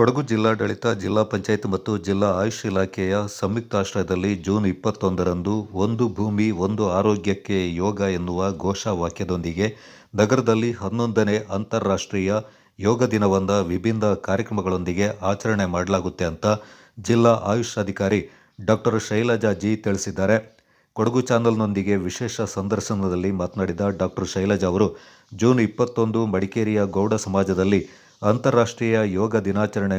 ಕೊಡಗು ಜಿಲ್ಲಾಡಳಿತ, ಜಿಲ್ಲಾ ಪಂಚಾಯತ್ ಮತ್ತು ಜಿಲ್ಲಾ ಆಯುಷ್ ಇಲಾಖೆಯ ಸಂಯುಕ್ತಾಶ್ರಯದಲ್ಲಿ ಜೂನ್ ಇಪ್ಪತ್ತೊಂದರಂದು ಒಂದು ಭೂಮಿ, ಒಂದು ಆರೋಗ್ಯಕ್ಕೆ ಯೋಗ ಎನ್ನುವ ಘೋಷವಾಕ್ಯದೊಂದಿಗೆ ನಗರದಲ್ಲಿ ಹನ್ನೊಂದನೇ ಅಂತಾರಾಷ್ಟ್ರೀಯ ಯೋಗ ದಿನವಂದ ವಿಭಿನ್ನ ಕಾರ್ಯಕ್ರಮಗಳೊಂದಿಗೆ ಆಚರಣೆ ಮಾಡಲಾಗುತ್ತೆ ಅಂತ ಜಿಲ್ಲಾ ಆಯುಷ್ ಅಧಿಕಾರಿ ಡಾಕ್ಟರ್ ಶೈಲಜಾ ಜಿ ತಿಳಿಸಿದ್ದಾರೆ. ಕೊಡಗು ಚಾನಲ್ನೊಂದಿಗೆ ವಿಶೇಷ ಸಂದರ್ಶನದಲ್ಲಿ ಮಾತನಾಡಿದ ಡಾಕ್ಟರ್ ಶೈಲಜಾ ಅವರು, ಜೂನ್ ಇಪ್ಪತ್ತೊಂದು ಮಡಿಕೇರಿಯ ಗೌಡ ಸಮಾಜದಲ್ಲಿ ಅಂತಾರಾಷ್ಟ್ರೀಯ ಯೋಗ ದಿನಾಚರಣೆ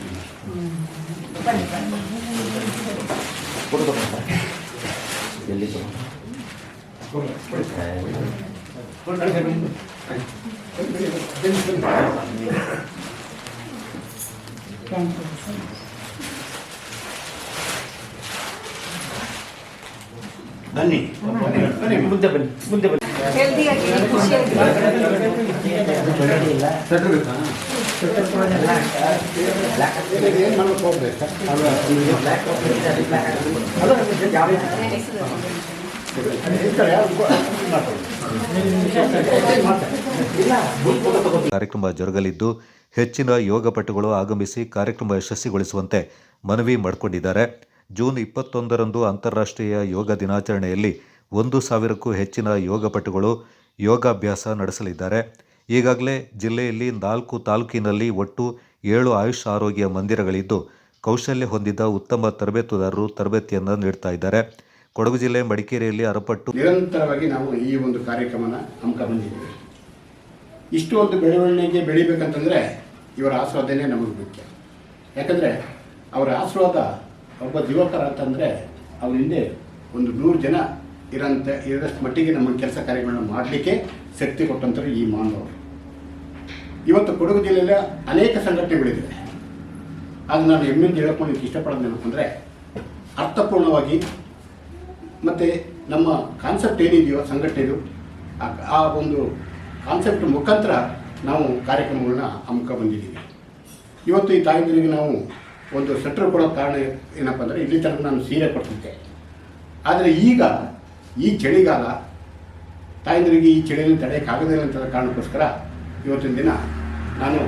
ಬನ್ನಿ ಬನ್ನಿ ಮುಂದೆ ಬನ್ನಿ ಮುಂದೆ ಬನ್ನಿ ಹೆಲ್ದಿಯಾಗಿ ಕಾರ್ಯಕ್ರಮ ಜರುಗಲಿದ್ದು ಹೆಚ್ಚಿನ ಯೋಗಪಟುಗಳು ಆಗಮಿಸಿ ಕಾರ್ಯಕ್ರಮ ಯಶಸ್ವಿಗೊಳಿಸುವಂತೆ ಮನವಿ ಮಾಡಿಕೊಂಡಿದ್ದಾರೆ. ಜೂನ್ ಇಪ್ಪತ್ತೊಂದರಂದು ಅಂತಾರಾಷ್ಟ್ರೀಯ ಯೋಗ ದಿನಾಚರಣೆಯಲ್ಲಿ ಒಂದು ಸಾವಿರಕ್ಕೂ ಹೆಚ್ಚಿನ ಯೋಗಪಟುಗಳು ಯೋಗಾಭ್ಯಾಸ ನಡೆಸಲಿದ್ದಾರೆ. ಈಗಾಗಲೇ ಜಿಲ್ಲೆಯಲ್ಲಿ ನಾಲ್ಕು ತಾಲೂಕಿನಲ್ಲಿ ಒಟ್ಟು ಏಳು ಆಯುಷ್ ಆರೋಗ್ಯ ಮಂದಿರಗಳಿದ್ದು, ಕೌಶಲ್ಯ ಹೊಂದಿದ ಉತ್ತಮ ತರಬೇತುದಾರರು ತರಬೇತಿಯನ್ನು ನೀಡ್ತಾ ಇದ್ದಾರೆ. ಕೊಡಗು ಜಿಲ್ಲೆ ಮಡಿಕೇರಿಯಲ್ಲಿ ಅರಪಟ್ಟು ನಿರಂತರವಾಗಿ ನಾವು ಈ ಒಂದು ಕಾರ್ಯಕ್ರಮನ ಹಮ್ಕ ಬಂದಿದ್ದೀವಿ ಇಷ್ಟು ಒಂದು ಬೆಳವಣಿಗೆ ಬೆಳಿಬೇಕಂತಂದರೆ ಇವರ ಆಶೀರ್ವಾದನೇ ನಮಗೆ ಮುಖ್ಯ. ಯಾಕಂದರೆ ಅವರ ಆಶೀರ್ವಾದ ಒಬ್ಬ ಯುವಕರ ಅಂತಂದರೆ ಅವ್ರ ಹಿಂದೆ ಒಂದು ನೂರು ಜನ ಇರೋಂಥ ಇರೋಷ್ಟು ಮಟ್ಟಿಗೆ ನಮ್ಮ ಕೆಲಸ ಕಾರ್ಯಗಳನ್ನ ಮಾಡಲಿಕ್ಕೆ ಶಕ್ತಿ ಕೊಟ್ಟಂಥವ್ರು ಈ ಮಾನವರು. ಇವತ್ತು ಕೊಡಗು ಜಿಲ್ಲೆಯಲ್ಲಿ ಅನೇಕ ಸಂಘಟನೆಗಳಿವೆ ಅದು ನಾನು ಹೆಮ್ಮೆಂದು ಹೇಳ್ಕೊಂಡು ಇಷ್ಟಪಡೋದು ಅಂದರೆ ಅರ್ಥಪೂರ್ಣವಾಗಿ ಮತ್ತು ನಮ್ಮ ಕಾನ್ಸೆಪ್ಟ್ ಏನಿದೆಯೋ, ಸಂಘಟನೆದು, ಆ- ಒಂದು ಕಾನ್ಸೆಪ್ಟ್ ಮುಖಾಂತರ ನಾವು ಕಾರ್ಯಕ್ರಮಗಳನ್ನ ಅಮ್ಮಕ ಬಂದಿದ್ದೀವಿ. ಇವತ್ತು ಈ ತಾಯಂದಿರಿಗೆ ನಾವು ಒಂದು ಸೆಟ್ರ್ ಕೊಡೋ ಕಾರಣ ಏನಪ್ಪ ಅಂದರೆ ಇಲ್ಲಿ ತನಕ ನಾನು ಸೀರೆ ಕೊಡ್ತಿದ್ದೆ. ಆದರೆ ಈಗ ಈ ಚಳಿಗಾಲ ತಾಯಂದಿರಿಗೆ ಈ ಚಳಿಯಲ್ಲಿ ತಡೆಯೋಕ್ಕಾಗದಿಲ್ಲ ಅಂತ ಕಾರಣಕ್ಕೋಸ್ಕರ ಇವತ್ತಿನ ದಿನ ನಾನು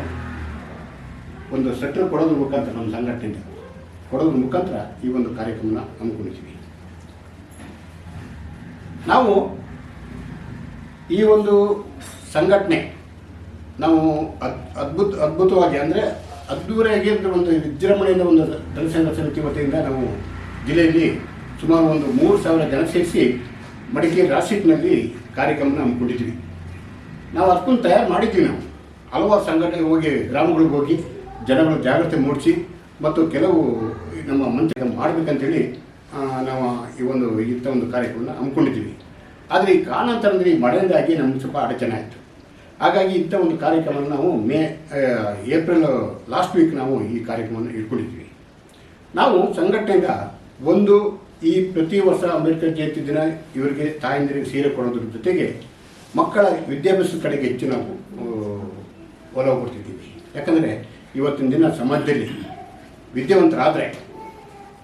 ಒಂದು ಸೆಟ್ರ್ ಕೊಡೋದ್ರ ಮುಖಾಂತರ ನಮ್ಮ ಸಂಘಟನೆ ಕೊಡೋದ್ರ ಮುಖಾಂತರ ಈ ಒಂದು ಕಾರ್ಯಕ್ರಮನ ಹಮ್ಮಿಕೊಂಡಿದ್ದೀವಿ ನಾವು ಈ ಒಂದು ಸಂಘಟನೆ ನಾವು ಅದ್, ಅದ್ಭುತ, ಅದ್ಭುತವಾಗಿ ಅಂದರೆ ಅದ್ದೂರಿಯಾಗಿ ಒಂದು ವಿಜೃಂಭಣೆಯಿಂದ ಒಂದು ಜನಸಂಘ ಸಮಿತಿ ವತಿಯಿಂದ ನಾವು ಜಿಲ್ಲೆಯಲ್ಲಿ ಸುಮಾರು ಒಂದು ಮೂರು ಸಾವಿರ ಜನ ಸೇರಿಸಿ ಮಡಿಕೇರಿ ರಾಶಿಟ್ನಲ್ಲಿ ಕಾರ್ಯಕ್ರಮನ ಹಮ್ಮಿಕೊಂಡಿದ್ದೀವಿ ನಾವು ಅದಕ್ಕೊಂದು ತಯಾರು ಮಾಡಿದ್ದೀವಿ ನಾವು. ಹಲವಾರು ಸಂಘಟನೆಗೆ ಹೋಗಿ, ಗ್ರಾಮಗಳಿಗೆ ಹೋಗಿ, ಜನಗಳು ಜಾಗೃತಿ ಮೂಡಿಸಿ ಮತ್ತು ಕೆಲವು ನಮ್ಮ ಮಂತ್ರಿ ಮಾಡಬೇಕಂತೇಳಿ ನಾವು ಈ ಒಂದು ಇಂಥ ಒಂದು ಕಾರ್ಯಕ್ರಮನ ಹಮ್ಮಿಕೊಂಡಿದ್ದೀವಿ. ಆದರೆ ಈ ಕಾರಣಾಂತರದಲ್ಲಿ ಮಳೆಯಿಂದಾಗಿ ನಮ್ಗೆ ಸ್ವಲ್ಪ ಅಡಚಣೆ ಆಯಿತು. ಹಾಗಾಗಿ ಇಂಥ ಒಂದು ಕಾರ್ಯಕ್ರಮವನ್ನು ನಾವು ಮೇ ಏಪ್ರಿಲ್ ಲಾಸ್ಟ್ ವೀಕ್ ನಾವು ಈ ಕಾರ್ಯಕ್ರಮವನ್ನು ಇಟ್ಕೊಂಡಿದ್ದೀವಿ. ನಾವು ಸಂಘಟನೆಯಿಂದ ಒಂದು ಈ ಪ್ರತಿ ವರ್ಷ ಅಂಬೇಡ್ಕರ್ ಜಯಂತಿ ದಿನ ಇವರಿಗೆ ತಾಯಂದಿರಿಗೆ ಸೀರೆ ಕೊಡೋದ್ರ ಜೊತೆಗೆ ಮಕ್ಕಳ ವಿದ್ಯಾಭ್ಯಾಸದ ಕಡೆಗೆ ಹೆಚ್ಚು ನಾವು ಒಲವು ಕೊಡ್ತಿದ್ದೀವಿ. ಯಾಕಂದರೆ ಇವತ್ತಿನ ದಿನ ಸಮಾಜದಲ್ಲಿ ವಿದ್ಯಾವಂತರಾದರೆ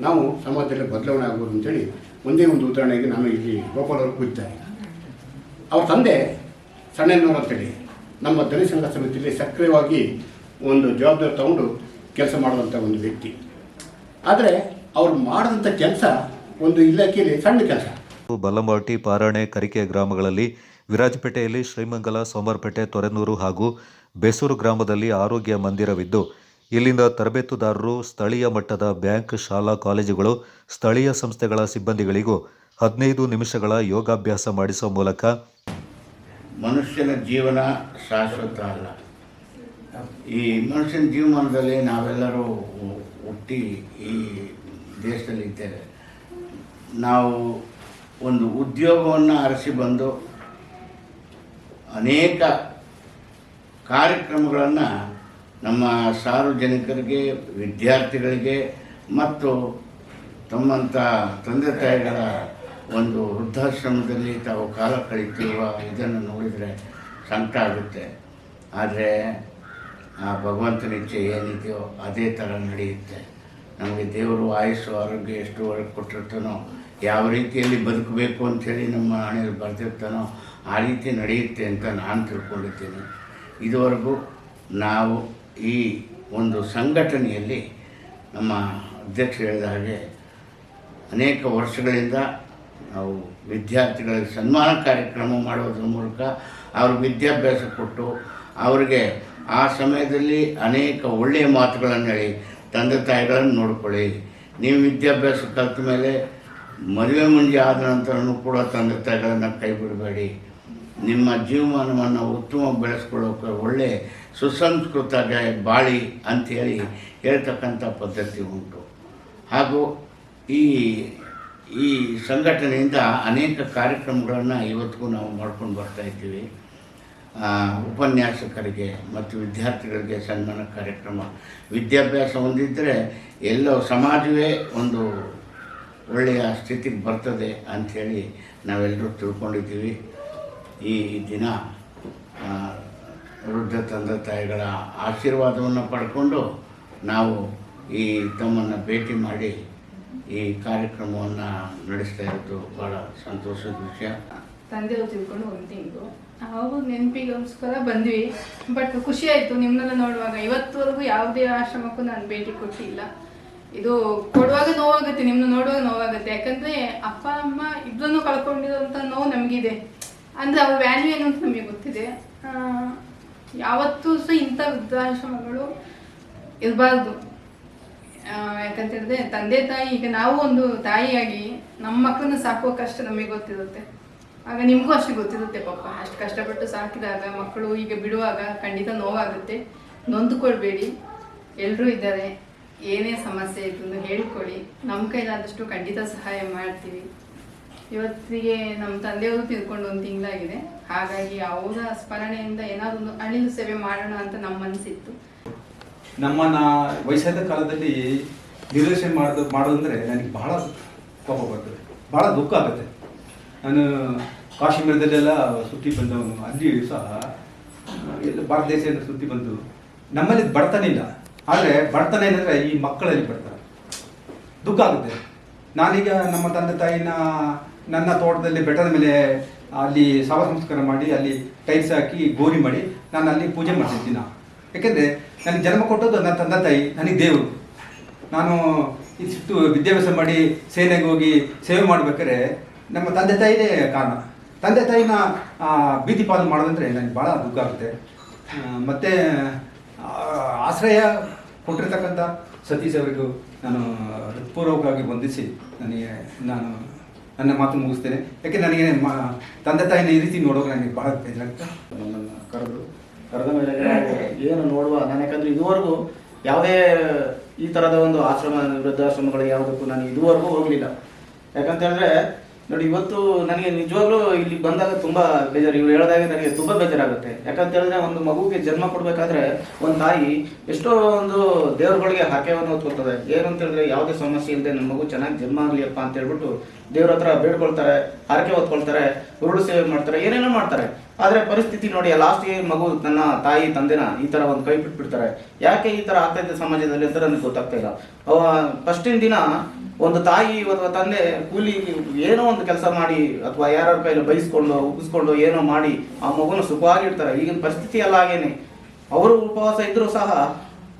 ನಾವು ಸಮಾಜದಲ್ಲಿ ಬದಲಾವಣೆ ಆಗ್ಬೋದು ಅಂತೇಳಿ ಒಂದೇ ಒಂದು ಉದಾಹರಣೆಗೆ ನಾನು ಇಲ್ಲಿ ಗೋಪಾಲ್ ಅವರು ಕೂತಿದ್ದಾರೆ. ಅವ್ರ ತಂದೆ ಸಣ್ಣನವರು ಅಂತೇಳಿ ನಮ್ಮ ದಲಿತ ಸಂಘ ಸಮಿತಿಯಲ್ಲಿ ಸಕ್ರಿಯವಾಗಿ ಒಂದು ಜವಾಬ್ದಾರಿ ತಗೊಂಡು ಕೆಲಸ ಮಾಡುವಂಥ ಒಂದು ವ್ಯಕ್ತಿ. ಆದರೆ ಅವ್ರು ಮಾಡಿದಂಥ ಕೆಲಸ ಒಂದು ಇಲಾಖೆಯಲ್ಲಿ ಸಣ್ಣ ಕೆಲಸ. ಬಲ್ಲಂಬಾಟಿ ಪಾರಾಣೆ, ಕರಿಕೆ ಗ್ರಾಮಗಳಲ್ಲಿ ವಿರಾಜಪೇಟೆಯಲ್ಲಿ ಶ್ರೀಮಂಗಲ, ಸೋಮವಾರಪೇಟೆ, ತೊರೆನೂರು ಹಾಗೂ ಬೆಸೂರು ಗ್ರಾಮದಲ್ಲಿ ಆರೋಗ್ಯ ಮಂದಿರವಿದ್ದು ಇಲ್ಲಿನ ತರಬೇತುದಾರರು ಸ್ಥಳೀಯ ಮಟ್ಟದ ಬ್ಯಾಂಕ್, ಶಾಲಾ, ಕಾಲೇಜುಗಳು, ಸ್ಥಳೀಯ ಸಂಸ್ಥೆಗಳ ಸಿಬ್ಬಂದಿಗಳಿಗೂ ಹದಿನೈದು ನಿಮಿಷಗಳ ಯೋಗಾಭ್ಯಾಸ ಮಾಡಿಸುವ ಮೂಲಕ ಮನುಷ್ಯನ ಜೀವನ ಶಾಶ್ವತ ಅಲ್ಲ. ಈ ಮನುಷ್ಯನ ಜೀವಮಾನದಲ್ಲಿ ನಾವೆಲ್ಲರೂ ಹುಟ್ಟಿ ಈ ದೇಶದಲ್ಲಿ ಇದ್ದೇವೆ. ನಾವು ಒಂದು ಉದ್ಯೋಗವನ್ನು ಅರಸಿ ಬಂದು ಅನೇಕ ಕಾರ್ಯಕ್ರಮಗಳನ್ನು ನಮ್ಮ ಸಾರ್ವಜನಿಕರಿಗೆ, ವಿದ್ಯಾರ್ಥಿಗಳಿಗೆ ಮತ್ತು ತಮ್ಮಂಥ ತಂದೆ ತಾಯಿಗಳ ಒಂದು ವೃದ್ಧಾಶ್ರಮದಲ್ಲಿ ತಾವು ಕಾಲ ಕಳೀತಿರುವ ಇದನ್ನು ನೋಡಿದರೆ ಸಂಕಟ ಆಗುತ್ತೆ. ಆದರೆ ಆ ಭಗವಂತನ ಇಚ್ಛೆ ಏನಿದೆಯೋ ಅದೇ ಥರ ನಡೆಯುತ್ತೆ. ನಮಗೆ ದೇವರು ಆಯುಸ್ಸು, ಆರೋಗ್ಯ ಎಷ್ಟು ಒಳಗೆ ಕೊಟ್ಟಿರ್ತಾನೋ, ಯಾವ ರೀತಿಯಲ್ಲಿ ಬದುಕಬೇಕು ಅಂಥೇಳಿ ನಮ್ಮ ಹಣೆಯಲ್ಲಿ ಬರ್ತಿರ್ತಾನೋ ಆ ರೀತಿ ನಡೆಯುತ್ತೆ ಅಂತ ನಾನು ತಿಳ್ಕೊಂಡಿದ್ದೀನಿ. ಇದುವರೆಗೂ ನಾವು ಈ ಒಂದು ಸಂಘಟನೆಯಲ್ಲಿ ನಮ್ಮ ಅಧ್ಯಕ್ಷರು ಹೇಳಿದ ಹಾಗೆ ಅನೇಕ ವರ್ಷಗಳಿಂದ ನಾವು ವಿದ್ಯಾರ್ಥಿಗಳಿಗೆ ಸನ್ಮಾನ ಕಾರ್ಯಕ್ರಮ ಮಾಡುವುದರ ಮೂಲಕ ಅವ್ರ ವಿದ್ಯಾಭ್ಯಾಸ ಕೊಟ್ಟು ಅವರಿಗೆ ಆ ಸಮಯದಲ್ಲಿ ಅನೇಕ ಒಳ್ಳೆಯ ಮಾತುಗಳನ್ನು ಹೇಳಿ, ತಂದೆ ತಾಯಿಗಳನ್ನು ನೋಡಿಕೊಳ್ಳಿ. ನೀವು ವಿದ್ಯಾಭ್ಯಾಸ ಕಲಿತ ಮೇಲೆ ಮದುವೆ ಮುಂಜಿ ಆದ ನಂತರನೂ ಕೂಡ ತಂದೆ ತಾಯಿಗಳನ್ನು ಕೈ ಬಿಡಬೇಡಿ. ನಿಮ್ಮ ಜೀವಮಾನವನ್ನು ಉತ್ತಮ ಬೆಳೆಸ್ಕೊಳ್ಳೋಕೆ ಒಳ್ಳೆ ಸುಸಂಸ್ಕೃತ ಬಾಳಿ ಅಂಥೇಳಿ ಹೇಳ್ತಕ್ಕಂಥ ಪದ್ಧತಿ ಉಂಟು. ಹಾಗೂ ಈ ಈ ಸಂಘಟನೆಯಿಂದ ಅನೇಕ ಕಾರ್ಯಕ್ರಮಗಳನ್ನು ಇವತ್ತಿಗೂ ನಾವು ಮಾಡ್ಕೊಂಡು ಬರ್ತಾ ಆ, ಉಪನ್ಯಾಸಕರಿಗೆ ಮತ್ತು ವಿದ್ಯಾರ್ಥಿಗಳಿಗೆ ಸನ್ಮಾನ ಕಾರ್ಯಕ್ರಮ. ವಿದ್ಯಾಭ್ಯಾಸ ಹೊಂದಿದ್ದರೆ ಎಲ್ಲೋ ಸಮಾಜವೇ ಒಂದು ಒಳ್ಳೆಯ ಸ್ಥಿತಿಗೆ ಬರ್ತದೆ ಅಂಥೇಳಿ ನಾವೆಲ್ಲರೂ ತಿಳ್ಕೊಂಡಿದ್ದೀವಿ. ಈ ದಿನ ವೃದ್ಧ ತಂದೆ ತಾಯಿಗಳ ಆಶೀರ್ವಾದವನ್ನು ಪಡ್ಕೊಂಡು ನಾವು ಈ ತಮ್ಮನ್ನು ಭೇಟಿ ಮಾಡಿ ಈ ಕಾರ್ಯಕ್ರಮವನ್ನು ನಡೆಸ್ತಾ ಇರೋದು ಭಾಳ ಸಂತೋಷದ ವಿಷಯ. ತಂದೆಯವ್ರು ತಿಳ್ಕೊಂಡು ಒಂದು ತಿಂಗಳು ನಾವು ನೆನಪಿಗೋಸ್ಕರ ಬಂದ್ವಿ ಬಟ್ ಖುಷಿ ಆಯಿತು ನಿಮ್ಮನ್ನೆಲ್ಲ ನೋಡುವಾಗ. ಇವತ್ತುವರೆಗೂ ಯಾವುದೇ ಆಶ್ರಮಕ್ಕೂ ನಾನು ಭೇಟಿ ಕೊಟ್ಟಿಲ್ಲ. ಇದು ಕೊಡುವಾಗ ನೋವಾಗುತ್ತೆ ನಿಮ್ಮನ್ನ ನೋಡುವಾಗ ನೋವಾಗುತ್ತೆ. ಯಾಕಂದ್ರೆ ಅಪ್ಪ, ಅಮ್ಮ ಇಬ್ಬರನ್ನು ಕಳ್ಕೊಂಡಿರೋಂಥ ನೋವು ನಮಗಿದೆ. ಅಂದ್ರೆ ಅವ್ರ ವ್ಯಾಲ್ಯೂ ಏನು ಅಂತ ನಮಗೆ ಗೊತ್ತಿದೆ. ಯಾವತ್ತೂ ಸಹ ಇಂಥ ವೃದ್ಧಾಶ್ರಮಗಳು ಇರಬಾರ್ದು. ಯಾಕಂತ ಹೇಳಿದ್ರೆ ತಂದೆ ತಾಯಿ, ಈಗ ನಾವು ಒಂದು ತಾಯಿಯಾಗಿ ನಮ್ಮ ಮಕ್ಕಳನ್ನ ಸಾಕುವ ಕಷ್ಟ ನಮಗೆ ಗೊತ್ತಿರುತ್ತೆ. ಆಗ ನಿಮಗೂ ಅಷ್ಟು ಗೊತ್ತಿರುತ್ತೆ ಪಾಪ. ಅಷ್ಟು ಕಷ್ಟಪಟ್ಟು ಸಾಕಿದಾಗ ಮಕ್ಕಳು ಈಗ ಬಿಡುವಾಗ ಖಂಡಿತ ನೋವಾಗುತ್ತೆ. ನೊಂದುಕೊಳ್ಬೇಡಿ. ಎಲ್ಲರೂ ಇದ್ದಾರೆ. ಏನೇ ಸಮಸ್ಯೆ ಇತ್ತು ಹೇಳ್ಕೊಳ್ಳಿ. ನಮ್ಮ ಕೈಲಾದಷ್ಟು ಖಂಡಿತ ಸಹಾಯ ಮಾಡ್ತೀವಿ. ಇವತ್ತಿಗೆ ನಮ್ಮ ತಂದೆಯವರು ತಿಳ್ಕೊಂಡು ಒಂದು ತಿಂಗಳಾಗಿದೆ. ಹಾಗಾಗಿ ಅವರ ಸ್ಮರಣೆಯಿಂದ ಏನಾದ್ರು ಒಂದು ಸೇವೆ ಮಾಡೋಣ ಅಂತ ನಮ್ಮ ಮನಸ್ಸಿತ್ತು. ನಮ್ಮನ್ನ ವಯಸ್ಸಾದ ಕಾಲದಲ್ಲಿ ನಿರ್ದೇಶನ ಮಾಡೋದು, ಮಾಡೋದಂದ್ರೆ ನನಗೆ ಬಹಳ ಕೋಪ ಬರ್ತದೆ. ಬಹಳ ದುಃಖ ಆಗುತ್ತೆ. ನಾನು ಕಾಶ್ಮೀರದಲ್ಲೆಲ್ಲ ಸುತ್ತಿ ಬಂದವನು. ಅಲ್ಲಿ ಸಹ, ಎಲ್ಲ ಭಾರತ ದೇಶದಿಂದ ಸುತ್ತಿ ಬಂದು ನಮ್ಮಲ್ಲಿ ಬಡತನ ಇಲ್ಲ. ಆದರೆ ಬಡತನ ಏನಂದರೆ ಈ ಮಕ್ಕಳಲ್ಲಿ ಬಡತನ. ದುಃಖ ಆಗುತ್ತೆ. ನಾನೀಗ ನಮ್ಮ ತಂದೆ ತಾಯಿನ ನನ್ನ ತೋಟದಲ್ಲಿ ಬೆಟ್ಟದ ಮೇಲೆ, ಅಲ್ಲಿ ಶವ ಸಂಸ್ಕಾರ ಮಾಡಿ, ಅಲ್ಲಿ ಟೈಲ್ಸ್ ಹಾಕಿ ಗೋರಿ ಮಾಡಿ, ನಾನು ಅಲ್ಲಿ ಪೂಜೆ ಮಾಡ್ತಿರ್ತೀನಿ ನಾನು ಯಾಕೆಂದರೆ ನನಗೆ ಜನ್ಮ ಕೊಟ್ಟದ್ದು ನನ್ನ ತಂದೆ ತಾಯಿ, ನನಗೆ ದೇವರು. ನಾನು ಇಷ್ಟು ವಿದ್ಯಾಭ್ಯಾಸ ಮಾಡಿ, ಸೇನೆಗೆ ಹೋಗಿ ಸೇವೆ ಮಾಡ್ಬೇಕಾದ್ರೆ ನಮ್ಮ ತಂದೆ ತಾಯಿನೇ ಕಾರಣ. ತಂದೆ ತಾಯಿನ ಬೀದಿ ಪಾಲು ಮಾಡೋದಂದ್ರೆ ನನಗೆ ಭಾಳ ದುಃಖ ಆಗುತ್ತೆ. ಮತ್ತು ಮತ್ತೆ ಆಶ್ರಯ ಕೊಟ್ಟಿರ್ತಕ್ಕಂಥ ಸತೀಶ್ ಅವರಿಗೂ ನಾನು ಹೃತ್ಪೂರ್ವಕವಾಗಿ ವಂದಿಸಿ, ನನಗೆ, ನಾನು ನನ್ನ ಮಾತು ಮುಗಿಸ್ತೇನೆ. ಯಾಕೆ ನನಗೆ ತಂದೆ ತಾಯಿನ ಈ ರೀತಿ ನೋಡೋಕೆ ನನಗೆ ಭಾಳ ಬೇಜಾರಾಗುತ್ತೆ ನಮ್ಮನ್ನು ಕರೆದು ಕರೆದ ಮೇಲೆ ಏನು ನೋಡುವ, ನಾನು ಯಾಕಂದರೆ ಇದುವರೆಗೂ ಯಾವುದೇ ಈ ಥರದ ಒಂದು ಆಶ್ರಮ ವೃದ್ಧಾಶ್ರಮಗಳು ಯಾವುದಕ್ಕೂ ನಾನು ಇದುವರೆಗೂ ಹೋಗಲಿಲ್ಲ. ಯಾಕಂತ ಹೇಳಿದ್ರೆ ನೋಡಿ, ಇವತ್ತು ನನಗೆ ನಿಜವಾಗ್ಲೂ ಇಲ್ಲಿ ಬಂದಾಗ ತುಂಬಾ ಬೇಜಾರು. ಇವ್ರು ಹೇಳಿದಾಗ ನನಗೆ ತುಂಬಾ ಬೇಜಾರಾಗುತ್ತೆ. ಯಾಕಂತ ಹೇಳಿದ್ರೆ ಒಂದು ಮಗುಗೆ ಜನ್ಮ ಕೊಡಬೇಕಾದ್ರೆ ಒಂದು ತಾಯಿ ಎಷ್ಟೋ ಒಂದು ದೇವ್ರಗಳಿಗೆ ಹಾಕ್ಯವನ್ನು ಹೊತ್ಕೊತದೆ ಏನಂತ ಹೇಳಿದ್ರೆ, ಯಾವುದೇ ಸಮಸ್ಯೆ ಇಲ್ಲದೆ ನನ್ನ ಮಗು ಚೆನ್ನಾಗಿ ಜನ್ಮ ಆಗಲಿಯಪ್ಪ ಅಂತ ಹೇಳ್ಬಿಟ್ಟು ದೇವ್ರ ಹತ್ರ ಬೇಡ್ಕೊಳ್ತಾರೆ. ಹರಕೆ ಹೊತ್ಕೊಳ್ತಾರೆ, ಉರುಳು ಸೇವೆ ಮಾಡ್ತಾರೆ, ಏನೇನೋ ಮಾಡ್ತಾರೆ. ಆದರೆ ಪರಿಸ್ಥಿತಿ ನೋಡಿ ಲಾಸ್ಟ್ಗೆ ಮಗು ನನ್ನ ತಾಯಿ, ತಂದೆನ ಈ ತರ ಒಂದು ಕೈ ಬಿಟ್ಬಿಡ್ತಾರೆ. ಯಾಕೆ ಈ ತರ ಆಗ್ತೈತೆ ಸಮಾಜದಲ್ಲಿ ಅಂತ ನನಗೆ ಗೊತ್ತಾಗ್ತಾ ಇಲ್ಲ. ಅವ ಫಸ್ಟಿನ ದಿನ ಒಂದು ತಾಯಿ ಅಥವಾ ತಂದೆ ಕೂಲಿ ಏನೋ ಒಂದು ಕೆಲಸ ಮಾಡಿ ಅಥವಾ ಯಾರ್ಯಾರ ಕೈಲಿ ಬೈಸ್ಕೊಂಡು, ಉಗಿಸ್ಕೊಂಡು ಏನೋ ಮಾಡಿ ಆ ಮಗುನ ಸುಖವಾಗಿಡ್ತಾರೆ ಈಗಿನ ಪರಿಸ್ಥಿತಿ ಎಲ್ಲ ಹಾಗೇನೆ. ಅವರು ಉಪವಾಸ ಇದ್ದರೂ ಸಹ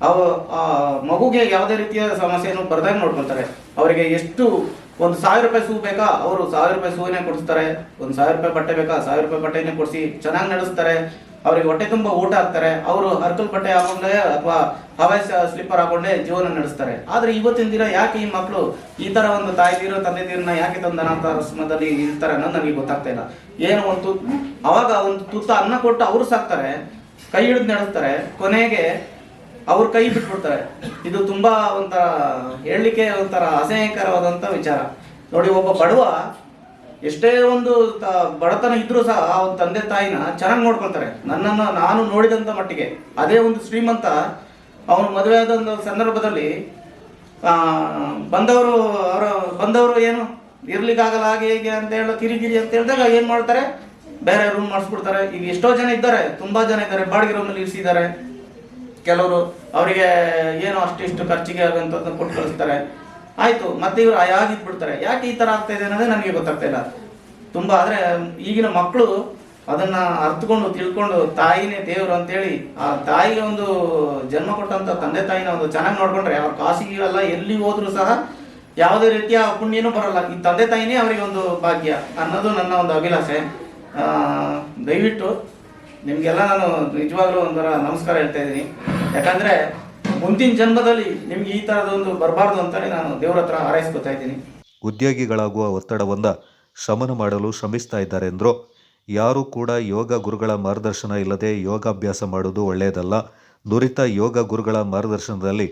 ಅವ ಆ ಮಗುಗೆ ಯಾವುದೇ ರೀತಿಯ ಸಮಸ್ಯೆಯನ್ನು ಬರ್ದಾಗ ನೋಡ್ಕೊಳ್ತಾರೆ. ಅವರಿಗೆ ಎಷ್ಟು ಒಂದು ಸಾವಿರ ರೂಪಾಯಿ ಸೂ ಬೇಕಾ? ಅವರು ಸಾವಿರ ರೂಪಾಯಿ ಸೂನೇ ಕೊಡಿಸ್ತಾರೆ. ಒಂದು ಸಾವಿರ ರೂಪಾಯಿ ಬಟ್ಟೆ ಬೇಕಾ? ಸಾವಿರ ರೂಪಾಯಿ ಬಟ್ಟೆನೇ ಕೊಡಿಸಿ ಚೆನ್ನಾಗಿ ನಡೆಸ್ತಾರೆ. ಅವರಿಗೆ ಹೊಟ್ಟೆ ತುಂಬ ಊಟ ಹಾಕ್ತಾರೆ. ಅವರು ಹರ್ಕಲ್ ಬಟ್ಟೆ ಹಾಕೊಂಡೇ ಅಥವಾ ಹವಾಯ್ ಸ್ಲಿಪ್ಪರ್ ಹಾಕೊಂಡೆ ಜೀವನ ನಡೆಸ್ತಾರೆ. ಆದ್ರೆ ಇವತ್ತಿನ ದಿನ ಯಾಕೆ ಈ ಮಕ್ಕಳು ಈ ತರ ಒಂದು ತಂದೆ ತಂದೆದಿರನ್ನ ಯಾಕೆ ತಂದು ಅನಾಥಾಶ್ರಮದಲ್ಲಿ ಇರ್ತಾರೆ ಅನ್ನೋದು ನನಗೆ ಗೊತ್ತಾಗ್ತಾ ಇಲ್ಲ. ಏನು ಒಂದು ಅವಾಗ ಒಂದು ತುತ್ತ ಅನ್ನ ಕೊಟ್ಟು ಅವರು ಸಾಕ್ತಾರೆ. ಕೈ ಹಿಡಿದು ನಡೆಸ್ತಾರೆ. ಕೊನೆಗೆ ಅವ್ರ ಕೈ ಬಿಟ್ಬಿಡ್ತಾರೆ ಇದು ತುಂಬಾ ಒಂಥರ ಹೇಳಲಿಕ್ಕೆ ಒಂಥರ ಅಸಹ್ಯಕರವಾದಂಥ ವಿಚಾರ. ನೋಡಿ, ಒಬ್ಬ ಬಡವ ಎಷ್ಟೇ ಒಂದು ಬಡತನ ಇದ್ರೂ ಸಹ ಒಂದು ತಂದೆ ತಾಯಿನ ಚೆನ್ನಾಗಿ ನೋಡ್ಕೊಳ್ತಾರೆ. ನನ್ನನ್ನು ನಾನು ನೋಡಿದಂಥ ಮಟ್ಟಿಗೆ ಅದೇ ಒಂದು ಶ್ರೀಮಂತ ಅವನ ಮದುವೆ ಆದ ಒಂದು ಸಂದರ್ಭದಲ್ಲಿ ಬಂದವರು ಅವರ, ಬಂದವರು ಏನು, ಇರ್ಲಿಕ್ಕಾಗಲ್ಲ ಹಾಗೆ ಹೀಗೆ ಅಂತ ಹೇಳ ಕಿರಿಕಿರಿ ಅಂತ ಹೇಳಿದಾಗ ಏನು ಮಾಡ್ತಾರೆ? ಬೇರೆ ರೂಮ್ ಮಾಡಿಸ್ಬಿಡ್ತಾರೆ. ಈಗ ಎಷ್ಟೋ ಜನ ಇದ್ದಾರೆ. ತುಂಬಾ ಜನ ಇದ್ದಾರೆ. ಬಾಡಿಗೆ ರೂಮಲ್ಲಿ ಇರಿಸಿದ್ದಾರೆ. ಕೆಲವರು ಅವರಿಗೆ ಏನೋ ಅಷ್ಟಿಷ್ಟು ಖರ್ಚಿಗೆ ಆಗುವಂಥದ್ದನ್ನು ಕೊಟ್ಟು ಕಳಿಸ್ತಾರೆ. ಆಯಿತು, ಮತ್ತೆ ಇವರು ಆಯಾಗಿ ಬಿಡ್ತಾರೆ. ಯಾಕೆ ಈ ತರ ಆಗ್ತಾ ಇದೆ ಅನ್ನೋದೇ ನನಗೆ ಗೊತ್ತಾಗ್ತಾ ಇಲ್ಲ. ತುಂಬಾ ಆದ್ರೆ ಈಗಿನ ಮಕ್ಕಳು ಅದನ್ನ ಅರ್ಥಕೊಂಡು ತಿಳ್ಕೊಂಡು ತಾಯಿನೇ ದೇವರು ಅಂತೇಳಿ ಆ ತಾಯಿಗೆ ಒಂದು ಜನ್ಮ ಕೊಟ್ಟಂತ ತಂದೆ ತಾಯಿನ ಒಂದು ಚೆನ್ನಾಗಿ ನೋಡ್ಕೊಂಡ್ರೆ, ಅವ್ರ ಕಾಸಿಗೆ ಅಲ್ಲ ಎಲ್ಲಿ ಹೋದ್ರು ಸಹ ಯಾವುದೇ ರೀತಿಯ ಪುಣ್ಯನೂ ಬರಲ್ಲ. ಈ ತಂದೆ ತಾಯಿನೇ ಅವರಿಗೆ ಒಂದು ಭಾಗ್ಯ ಅನ್ನೋದು ನನ್ನ ಒಂದು ಅಭಿಲಾಷೆ. ದಯವಿಟ್ಟು ನಿಮಗೆಲ್ಲ ನಾನು ನಿಜವಾಗ್ಲೂ ಒಂಥರ ನಮಸ್ಕಾರ ಹೇಳ್ತಾ ಇದ್ದೀನಿ. ಯಾಕಂದ್ರೆ ಮುಂದಿನ ಜನ್ಮದಲ್ಲಿ ನಿಮ್ಗೆ ಈ ಥರದೊಂದು ಬರಬಾರ್ದು ಅಂತಲೇ ನಾನು ದೇವ್ರ ಹತ್ರ ಹಾರೈಸ್ಕೊತಾ ಇದ್ದೀನಿ. ಉದ್ಯೋಗಿಗಳಾಗುವ ಒತ್ತಡವನ್ನ ಶಮನ ಮಾಡಲು ಶ್ರಮಿಸ್ತಾ ಇದ್ದಾರೆ ಎಂದರು ಯಾರೂ ಕೂಡ ಯೋಗ ಗುರುಗಳ ಮಾರ್ಗದರ್ಶನ ಇಲ್ಲದೆ ಯೋಗಾಭ್ಯಾಸ ಮಾಡುವುದು ಒಳ್ಳೆಯದಲ್ಲ. ನುರಿತ ಯೋಗ ಗುರುಗಳ ಮಾರ್ಗದರ್ಶನದಲ್ಲಿ